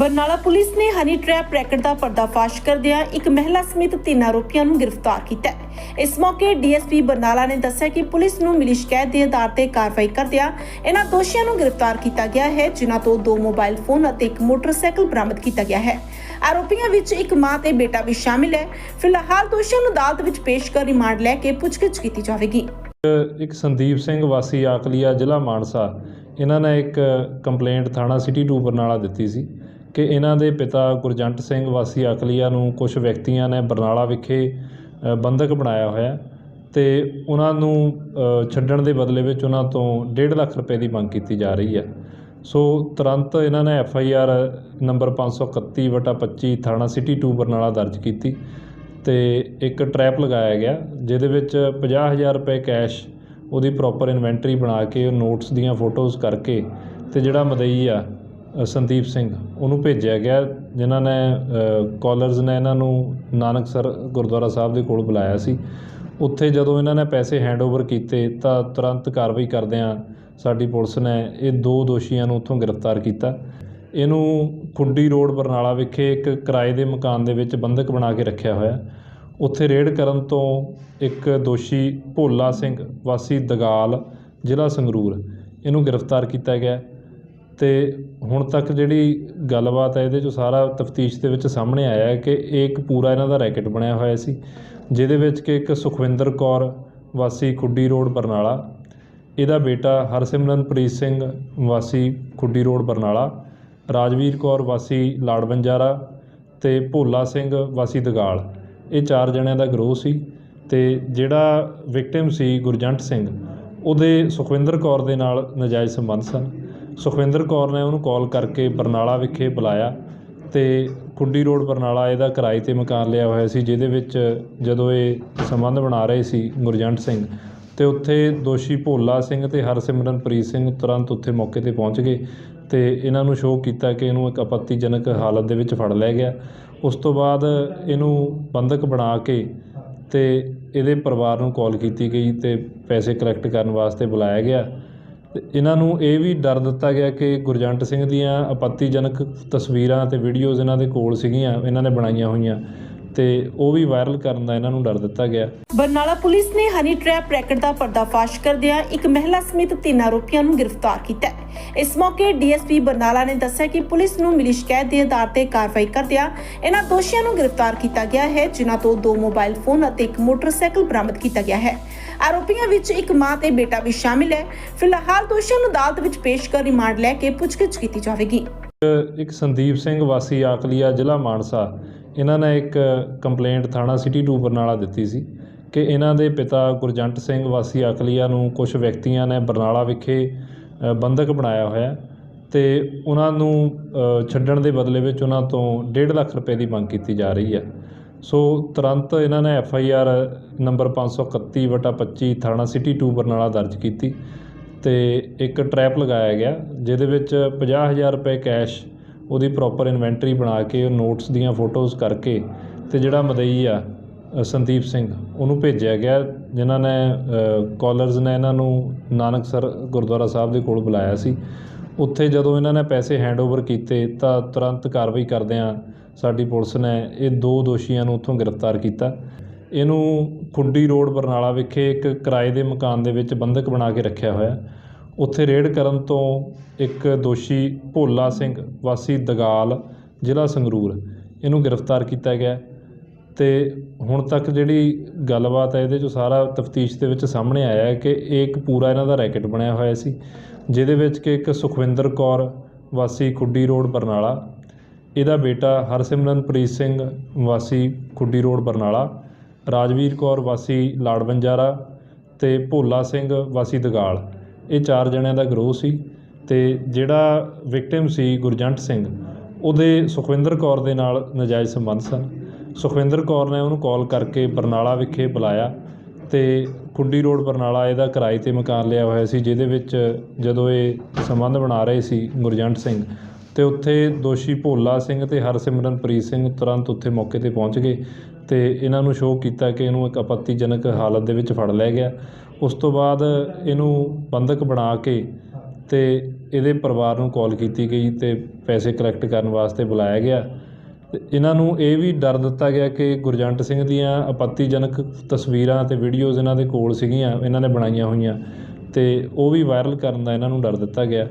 Barnala police ਨੇ honey trap racket ਦਾ ਪਰਦਾਫਾਸ਼ ਕਰਦਿਆਂ ਇੱਕ ਮਹਿਲਾ ਸਮੇਤ ਤਿੰਨ ਆਰੋਪੀਆਂ ਨੂੰ ਗ੍ਰਿਫਤਾਰ ਕੀਤਾ ਇਸ ਮੌਕੇ ਡੀਐਸਪੀ ਬਰਨਾਲਾ ਨੇ ਦੱਸਿਆ ਕਿ ਪੁਲਿਸ ਨੂੰ ਮਿਲੀ ਸ਼ਿਕਾਇਤ ਦੇ ਆਧਾਰ ਤੇ ਕਾਰਵਾਈ ਕਰਦਿਆਂ ਇਹਨਾਂ ਦੋਸ਼ੀਆਂ ਨੂੰ ਗ੍ਰਿਫਤਾਰ ਕੀਤਾ ਗਿਆ ਹੈ, ਜਿਨ੍ਹਾਂ ਤੋਂ ਦੋ ਮੋਬਾਈਲ ਫੋਨ ਅਤੇ ਇੱਕ ਮੋਟਰਸਾਈਕਲ ਬਰਾਮਦ ਕੀਤਾ ਗਿਆ ਹੈ। ਆਰੋਪੀਆਂ ਵਿੱਚ ਇੱਕ ਮਾਂ ਤੇ ਬੇਟਾ ਵੀ ਸ਼ਾਮਿਲ ਹੈ। ਫਿਲਹਾਲ ਦੋਸ਼ੀਆਂ ਨੂੰ ਅਦਾਲਤ ਵਿੱਚ ਪੇਸ਼ ਕਰ ਰਿਮਾਂਡ ਲੈ ਕੇ ਪੁੱਛਗਿੱਛ ਕੀਤੀ ਜਾਵੇਗੀ। ਇੱਕ ਸੰਦੀਪ ਸਿੰਘ ਵਾਸੀ ਆਕਲੀਆ ਜ਼ਿਲ੍ਹਾ ਮਾਨਸਾ। ਇਹਨਾਂ ਨੇ ਇੱਕ ਕੰਪਲੇਂਟ ਥਾਣਾ ਸਿਟੀ 2 ਬਰਨਾਲਾ ਦਿੱਤੀ ਸੀ। ਕਿ ਇਹਨਾਂ ਦੇ ਪਿਤਾ ਗੁਰਜੰਟ ਸਿੰਘ ਵਾਸੀ ਅਕਲੀਆ ਨੂੰ ਕੁਝ ਵਿਅਕਤੀਆਂ ਨੇ ਬਰਨਾਲਾ ਵਿਖੇ ਅ, ਬੰਧਕ ਬਣਾਇਆ ਹੋਇਆ ਤੇ ਉਹਨਾਂ ਨੂੰ ਛੱਡਣ ਦੇ ਬਦਲੇ ਵਿੱਚ ਉਹਨਾਂ ਤੋਂ 1.5 ਲੱਖ ਰੁਪਏ ਦੀ ਮੰਗ ਕੀਤੀ ਜਾ ਰਹੀ ਹੈ। ਸੋ ਤੁਰੰਤ ਇਹਨਾਂ ਨੇ ਐਫ ਆਈ ਆਰ ਨੰਬਰ 531 ਵਟਾ 25 ਥਾਣਾ ਸਿਟੀ 2 ਬਰਨਾਲਾ ਦਰਜ ਕੀਤੀ ਤੇ ਇੱਕ ਟਰੈਪ ਲਗਾਇਆ ਗਿਆ ਜਿਹਦੇ ਵਿੱਚ 50000 ਰੁਪਏ ਕੈਸ਼ ਉਹਦੀ ਪ੍ਰੋਪਰ ਇਨਵੈਂਟਰੀ ਬਣਾ ਕੇ ਨੋਟਸ ਦੀਆਂ ਫੋਟੋਜ਼ ਕਰਕੇ ਤੇ ਜਿਹੜਾ ਮਦਈ ਆ ਸੰਦੀਪ ਸਿੰਘ, ਉਹਨੂੰ ਭੇਜਿਆ ਗਿਆ, ਜਿਨ੍ਹਾਂ ਨੇ ਕਾਲਰਸ ਨੇ ਇਹਨਾਂ ਨੂੰ ਨਾਨਕਸਰ ਗੁਰਦੁਆਰਾ ਸਾਹਿਬ ਦੇ ਕੋਲ ਬੁਲਾਇਆ ਸੀ। ਉੱਥੇ ਜਦੋਂ ਇਹਨਾਂ ਨੇ ਪੈਸੇ ਹੈਂਡਓਵਰ ਕੀਤੇ, ਤਾਂ ਤੁਰੰਤ ਕਾਰਵਾਈ ਕਰਦਿਆਂ ਸਾਡੀ ਪੁਲਿਸ ਨੇ ਇਹ ਦੋ ਦੋਸ਼ੀਆਂ ਨੂੰ ਉੱਥੋਂ ਗ੍ਰਿਫਤਾਰ ਕੀਤਾ। ਇਹਨੂੰ ਖੁੱਡੀ ਰੋਡ ਬਰਨਾਲਾ ਵਿਖੇ ਇੱਕ ਕਿਰਾਏ ਦੇ ਮਕਾਨ ਦੇ ਵਿੱਚ ਬੰਧਕ ਬਣਾ ਕੇ ਰੱਖਿਆ ਹੋਇਆ। ਉੱਥੇ ਰੇਡ ਕਰਨ ਤੋਂ ਇੱਕ ਦੋਸ਼ੀ ਭੋਲਾ ਸਿੰਘ, ਵਾਸੀ ਦਗਾਲ, ਜ਼ਿਲ੍ਹਾ ਸੰਗਰੂਰ, ਇਹਨੂੰ ਗ੍ਰਿਫਤਾਰ ਕੀਤਾ ਗਿਆ। ਤੇ ਹੁਣ ਤੱਕ ਜਿਹੜੀ ਗੱਲਬਾਤ ਹੈ ਇਹਦੇ ਚੋਂ ਸਾਰਾ ਤਫਤੀਸ਼ ਦੇ ਵਿੱਚ ਸਾਹਮਣੇ ਆਇਆ ਹੈ ਕਿ ਇਹ ਇੱਕ ਪੂਰਾ ਇਹਨਾਂ ਦਾ ਰੈਕਟ ਬਣਿਆ ਹੋਇਆ ਸੀ, ਜਿਹਦੇ ਵਿੱਚ ਕਿ ਇੱਕ ਸੁਖਵਿੰਦਰ ਕੌਰ, ਵਾਸੀ ਖੁੱਡੀ ਰੋਡ, ਬਰਨਾਲਾ, ਇਹਦਾ ਬੇਟਾ ਹਰਸਿਮਰਨਪ੍ਰੀਤ ਸਿੰਘ, ਵਾਸੀ ਖੁੱਡੀ ਰੋਡ, ਬਰਨਾਲਾ, ਰਾਜਵੀਰ ਕੌਰ, ਵਾਸੀ ਲਾੜਬੰਜਾਰਾ ਤੇ ਭੋਲਾ ਸਿੰਘ, ਵਾਸੀ ਦਗਾਲ। ਇਹ ਚਾਰ ਜਣਿਆਂ ਦਾ ਗਰੋਹ ਸੀ ਤੇ ਜਿਹੜਾ ਵਿਕਟਿਮ ਸੀ ਗੁਰਜੰਟ ਸਿੰਘ, ਉਹਦੇ ਸੁਖਵਿੰਦਰ ਕੌਰ ਦੇ ਨਾਲ ਨਜਾਇਜ਼ ਸੰਬੰਧ ਸਨ। ਸੁਖਵਿੰਦਰ ਕੌਰ ਨੇ ਉਹਨੂੰ ਕਾਲ ਕਰਕੇ ਬਰਨਾਲਾ ਵਿਖੇ ਬੁਲਾਇਆ ਤੇ ਕੁੰਡੀ ਰੋਡ ਬਰਨਾਲਾ ਇਹਦਾ ਕਿਰਾਏ ਤੇ ਮਕਾਨ ਲਿਆ ਹੋਇਆ ਸੀ, ਜਿਹਦੇ ਵਿੱਚ ਜਦੋਂ ਇਹ ਸੰਬੰਧ ਬਣਾ ਰਹੇ ਸੀ ਗੁਰਜੰਟ ਸਿੰਘ ਤੇ ਉੱਥੇ ਦੋਸ਼ੀ ਭੋਲਾ ਸਿੰਘ ਤੇ ਹਰਸਿਮਰਨਪ੍ਰੀਤ ਸਿੰਘ ਤੁਰੰਤ ਉੱਥੇ ਮੌਕੇ ਤੇ ਪਹੁੰਚ ਗਏ ਤੇ ਇਹਨਾਂ ਨੂੰ ਸ਼ੋਅ ਕੀਤਾ ਕਿ ਇਹਨੂੰ ਇੱਕ ਆਪੱਤੀਜਨਕ ਹਾਲਤ ਦੇ ਵਿੱਚ ਫੜ ਲਿਆ ਗਿਆ। ਉਸ ਤੋਂ ਬਾਅਦ ਇਹਨੂੰ ਬੰਧਕ ਬਣਾ ਕੇ ਤੇ ਇਹਦੇ ਪਰਿਵਾਰ ਨੂੰ ਕਾਲ ਕੀਤੀ ਗਈ ਤੇ ਪੈਸੇ ਕਲੈਕਟ ਕਰਨ ਵਾਸਤੇ ਬੁਲਾਇਆ ਗਿਆ। ਤੇ ਇਹਨਾਂ ਨੂੰ ਇਹ ਵੀ ਡਰ ਦਿੱਤਾ ਗਿਆ ਕਿ ਗੁਰਜੰਟ ਸਿੰਘ ਦੀਆਂ ਆਪੱਤੀਜਨਕ ਤਸਵੀਰਾਂ ਤੇ ਵੀਡੀਓਜ਼ ਇਹਨਾਂ ਦੇ ਕੋਲ ਸੀਗੀਆਂ, ਇਹਨਾਂ ਨੇ ਬਣਾਈਆਂ ਹੋਈਆਂ ਤੇ ਉਹ ਵੀ ਵਾਇਰਲ ਕਰਨ ਦਾ ਇਹਨਾਂ ਨੂੰ ਡਰ ਦਿੱਤਾ ਗਿਆ। ਬਰਨਾਲਾ ਪੁਲਿਸ ਨੇ ਹਨੀ ਟ੍ਰੈਪ ਰੈਕਟ ਦਾ ਪਰਦਾਫਾਸ਼ ਕਰਦਿਆਂ ਇੱਕ ਮਹਿਲਾ ਸਮੇਤ ਤਿੰਨ ਆਰੋਪੀਆਂ ਨੂੰ ਗ੍ਰਿਫਤਾਰ ਕੀਤਾ ਇਸ ਮੌਕੇ ਡੀਐਸਪੀ ਬਰਨਾਲਾ ਨੇ ਦੱਸਿਆ ਕਿ ਪੁਲਿਸ ਨੂੰ ਮਿਲੀ ਸ਼ਿਕਾਇਤ ਦੇ ਆਧਾਰ ਤੇ ਕਾਰਵਾਈ ਕਰਦਿਆਂ ਇਹਨਾਂ ਦੋਸ਼ੀਆਂ ਨੂੰ ਗ੍ਰਿਫਤਾਰ ਕੀਤਾ ਗਿਆ ਹੈ, ਜਿਨ੍ਹਾਂ ਤੋਂ ਦੋ ਮੋਬਾਈਲ ਫੋਨ ਅਤੇ ਇੱਕ ਮੋਟਰਸਾਈਕਲ ਬਰਾਮਦ ਕੀਤਾ ਗਿਆ ਹੈ। ਆਰੋਪੀਆਂ ਵਿੱਚ ਇੱਕ ਮਾਂ ਤੇ ਬੇਟਾ ਵੀ ਸ਼ਾਮਿਲ ਹੈ। ਫਿਲਹਾਲ ਦੋਸ਼ੀਆਂ ਨੂੰ ਅਦਾਲਤ ਵਿੱਚ ਪੇਸ਼ ਕਰ ਰਿਮਾਂਡ ਲੈ ਕੇ ਪੁੱਛਗਿੱਛ ਕੀਤੀ ਜਾਵੇਗੀ। ਇੱਕ ਸੰਦੀਪ ਸਿੰਘ ਵਾਸੀ ਆਕਲੀਆ ਜ਼ਿਲ੍ਹਾ ਮਾਨਸਾ। ਇਹਨਾਂ ਨੇ ਇੱਕ ਕੰਪਲੇਂਟ ਥਾਣਾ ਸਿਟੀ 2 ਬਰਨਾਲਾ ਦਿੱਤੀ ਸੀ ਕਿ ਇਹਨਾਂ ਦੇ ਪਿਤਾ ਗੁਰਜੰਟ ਸਿੰਘ ਵਾਸੀ ਆਕਲੀਆ ਨੂੰ ਕੁਝ ਵਿਅਕਤੀਆਂ ਨੇ ਬਰਨਾਲਾ ਵਿਖੇ ਅ, ਬੰਧਕ ਬਣਾਇਆ ਹੋਇਆ ਤੇ ਉਹਨਾਂ ਨੂੰ ਛੱਡਣ ਦੇ ਬਦਲੇ ਵਿੱਚ ਉਹਨਾਂ ਤੋਂ 1.5 ਲੱਖ ਰੁਪਏ ਦੀ ਮੰਗ ਕੀਤੀ ਜਾ ਰਹੀ ਹੈ। ਸੋ ਤੁਰੰਤ ਇਹਨਾਂ ਨੇ ਐਫ ਆਈ ਆਰ ਨੰਬਰ 531 ਵਟਾ 25 ਥਾਣਾ ਸਿਟੀ 2 ਬਰਨਾਲਾ ਦਰਜ ਕੀਤੀ ਤੇ ਇੱਕ ਟਰੈਪ ਲਗਾਇਆ ਗਿਆ, ਜਿਹਦੇ ਵਿੱਚ 50000 ਰੁਪਏ ਕੈਸ਼, ਉਹਦੀ ਪ੍ਰੋਪਰ ਇਨਵੈਂਟਰੀ ਬਣਾ ਕੇ, ਉਹ ਨੋਟਸ ਦੀਆਂ ਫੋਟੋਜ਼ ਕਰਕੇ ਤੇ ਜਿਹੜਾ ਮਦਈ ਆ ਸੰਦੀਪ ਸਿੰਘ, ਉਹਨੂੰ ਭੇਜਿਆ ਗਿਆ, ਜਿਨ੍ਹਾਂ ਨੇ ਕਾਲਰਸ ਨੇ ਇਹਨਾਂ ਨੂੰ ਨਾਨਕ ਸਰ ਗੁਰਦੁਆਰਾ ਸਾਹਿਬ ਦੇ ਕੋਲ ਬੁਲਾਇਆ ਸੀ। ਉੱਥੇ ਜਦੋਂ ਇਹਨਾਂ ਨੇ ਪੈਸੇ ਹੈਂਡਓਵਰ ਕੀਤੇ ਤਾਂ ਤੁਰੰਤ ਕਾਰਵਾਈ ਕਰਦਿਆਂ ਸਾਡੀ ਪੁਲਿਸ ਨੇ ਇਹ ਦੋ ਦੋਸ਼ੀਆਂ ਨੂੰ ਉੱਥੋਂ ਗ੍ਰਿਫਤਾਰ ਕੀਤਾ। ਇਹਨੂੰ ਖੁੱਡੀ ਰੋਡ ਬਰਨਾਲਾ ਵਿਖੇ ਇੱਕ ਕਿਰਾਏ ਦੇ ਮਕਾਨ ਦੇ ਵਿੱਚ ਬੰਧਕ ਬਣਾ ਕੇ ਰੱਖਿਆ ਹੋਇਆ। ਉੱਥੇ ਰੇਡ ਕਰਨ ਤੋਂ ਇੱਕ ਦੋਸ਼ੀ ਭੋਲਾ ਸਿੰਘ ਵਾਸੀ ਦਗਾਲ ਜ਼ਿਲ੍ਹਾ ਸੰਗਰੂਰ। ਇਹਨੂੰ ਗ੍ਰਿਫਤਾਰ ਕੀਤਾ ਗਿਆ। ਤੇ ਹੁਣ ਤੱਕ ਜਿਹੜੀ ਗੱਲਬਾਤ ਹੈ ਇਹਦੇ ਚੋਂ ਸਾਰਾ ਤਫਤੀਸ਼ ਦੇ ਵਿੱਚ ਸਾਹਮਣੇ ਆਇਆ ਹੈ ਕਿ ਇਹ ਇੱਕ ਪੂਰਾ ਇਹਨਾਂ ਦਾ ਰੈਕਟ ਬਣਿਆ ਹੋਇਆ ਸੀ, ਜਿਹਦੇ ਵਿੱਚ ਕਿ ਇੱਕ ਸੁਖਵਿੰਦਰ ਕੌਰ, ਵਾਸੀ ਖੁੱਡੀ ਰੋਡ ਬਰਨਾਲਾ, ਇਹਦਾ ਬੇਟਾ ਹਰਸਿਮਰਨਪ੍ਰੀਤ ਸਿੰਘ, ਵਾਸੀ ਖੁੱਡੀ ਰੋਡ ਬਰਨਾਲਾ, ਰਾਜਵੀਰ ਕੌਰ, ਵਾਸੀ ਲਾੜਬੰਜਾਰਾ ਤੇ ਭੋਲਾ ਸਿੰਘ, ਵਾਸੀ ਦਗਾਲ। ਇਹ ਚਾਰ ਜਣਿਆਂ ਦਾ ਗਰੋਹ ਸੀ ਤੇ ਜਿਹੜਾ ਵਿਕਟਿਮ ਸੀ ਗੁਰਜੰਟ ਸਿੰਘ, ਉਹਦੇ ਸੁਖਵਿੰਦਰ ਕੌਰ ਦੇ ਨਾਲ ਨਜਾਇਜ਼ ਸੰਬੰਧ ਸਨ। ਸੁਖਵਿੰਦਰ ਕੌਰ ਨੇ ਉਹਨੂੰ ਕਾਲ ਕਰਕੇ ਬਰਨਾਲਾ ਵਿਖੇ ਬੁਲਾਇਆ ਤੇ ਕੁੰਡੀ ਰੋਡ ਬਰਨਾਲਾ ਇਹਦਾ ਕਿਰਾਏ ਤੇ ਮਕਾਨ ਲਿਆ ਹੋਇਆ ਸੀ, ਜਿਹਦੇ ਵਿੱਚ ਜਦੋਂ ਇਹ ਸੰਬੰਧ ਬਣਾ ਰਹੇ ਸੀ ਗੁਰਜੰਟ ਸਿੰਘ ਤੇ ਉੱਥੇ ਦੋਸ਼ੀ ਭੋਲਾ ਸਿੰਘ ਤੇ ਹਰਸਿਮਰਨਪ੍ਰੀਤ ਸਿੰਘ ਤੁਰੰਤ ਉੱਥੇ ਮੌਕੇ ਤੇ ਪਹੁੰਚ ਗਏ ਤੇ ਇਹਨਾਂ ਨੂੰ ਸ਼ੋਅ ਕੀਤਾ ਕਿ ਇਹਨੂੰ ਇੱਕ ਆਪੱਤੀਜਨਕ ਹਾਲਤ ਦੇ ਵਿੱਚ ਫੜ ਲਿਆ ਗਿਆ। ਉਸ ਤੋਂ ਬਾਅਦ ਇਹਨੂੰ ਬੰਧਕ ਬਣਾ ਕੇ ਤੇ ਇਹਦੇ ਪਰਿਵਾਰ ਨੂੰ ਕਾਲ ਕੀਤੀ ਗਈ ਤੇ ਪੈਸੇ ਕਲੈਕਟ ਕਰਨ ਵਾਸਤੇ ਬੁਲਾਇਆ ਗਿਆ। ਇਹਨਾਂ ਨੂੰ ਇਹ ਵੀ ਡਰ ਦਿੱਤਾ ਗਿਆ ਕਿ ਗੁਰਜੰਟ ਸਿੰਘ ਦੀਆਂ ਆਪੱਤੀਜਨਕ ਤਸਵੀਰਾਂ ਤੇ ਵੀਡੀਓਜ਼ ਇਹਨਾਂ ਦੇ ਕੋਲ ਸੀਗੀਆਂ, ਇਹਨਾਂ ਨੇ ਬਣਾਈਆਂ ਹੋਈਆਂ ਤੇ ਉਹ ਵੀ ਵਾਇਰਲ ਕਰਨ ਦਾ ਇਹਨਾਂ ਨੂੰ ਡਰ ਦਿੱਤਾ ਗਿਆ।